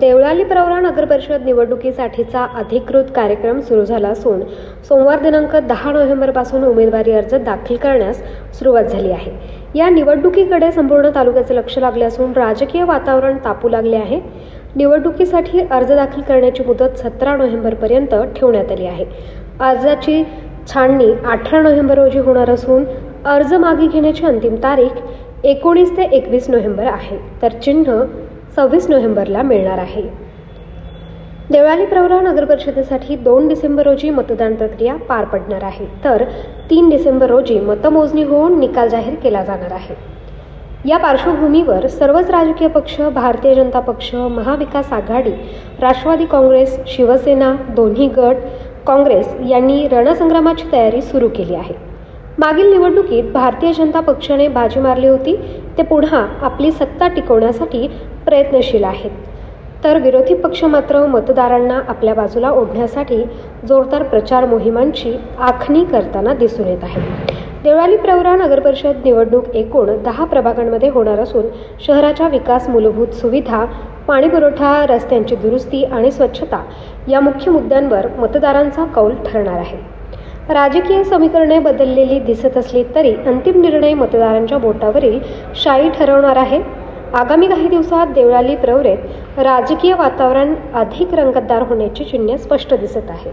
देवळाली प्रवरा नगर परिषद निवडणुकीसाठीचा अधिकृत कार्यक्रम सुरू झाला असून सोमवार दिनांक दहा नोव्हेंबरपासून उमेदवारी अर्ज दाखल करण्यास सुरुवात झाली आहे. या निवडणुकीकडे संपूर्ण तालुक्याचे लक्ष लागले असून राजकीय वातावरण तापू लागले आहे. निवडणुकीसाठी अर्ज दाखल करण्याची मुदत सतरा नोव्हेंबरपर्यंत ठेवण्यात आली आहे. अर्जाची छाणणी अठरा नोव्हेंबर रोजी होणार असून अर्ज मागे घेण्याची अंतिम तारीख एकोणीस ते एकवीस नोव्हेंबर आहे. तर चिन्ह सव्वीस नोव्हेंबरला मिळणार आहे. देवळाली प्रवरा नगर परिषदेसाठी दोन डिसेंबर रोजी मतदान प्रक्रिया पार पडणार आहे. तर तीन डिसेंबर रोजी मतमोजणी होऊन निकाल जाहीर केला जाणार आहे. या पार्श्वभूमीवर सर्वच राजकीय पक्ष भारतीय जनता पक्ष महाविकास आघाडी राष्ट्रवादी काँग्रेस शिवसेना दोन्ही गट काँग्रेस यांनी रणसंग्रामाची तयारी सुरू केली आहे. मागील निवडणुकीत भारतीय जनता पक्षाने बाजी मारली होती. ते पुन्हा आपली सत्ता टिकवण्यासाठी प्रयत्नशील आहेत. तर विरोधी पक्ष मात्र मतदारांना आपल्या बाजूला ओढण्यासाठी जोरदार प्रचार मोहिमांची आखणी करताना दिसून येत आहे. देवळाली प्रवरा नगरपरिषद निवडणूक एकूण दहा प्रभागांमध्ये होणार असून शहराच्या विकास मूलभूत सुविधा पाणीपुरवठा रस्त्यांची दुरुस्ती आणि स्वच्छता या मुख्य मुद्द्यांवर मतदारांचा कौल ठरणार आहे. राजकीय समीकरणे बदललेली दिसत असली तरी अंतिम निर्णय मतदारांच्या बोटावरील शाई ठरवणार आहे. आगामी काही दिवसात देवळाली प्रवरेत राजकीय वातावरण अधिक रंगतदार होण्याची चिन्हे स्पष्ट दिसत आहेत.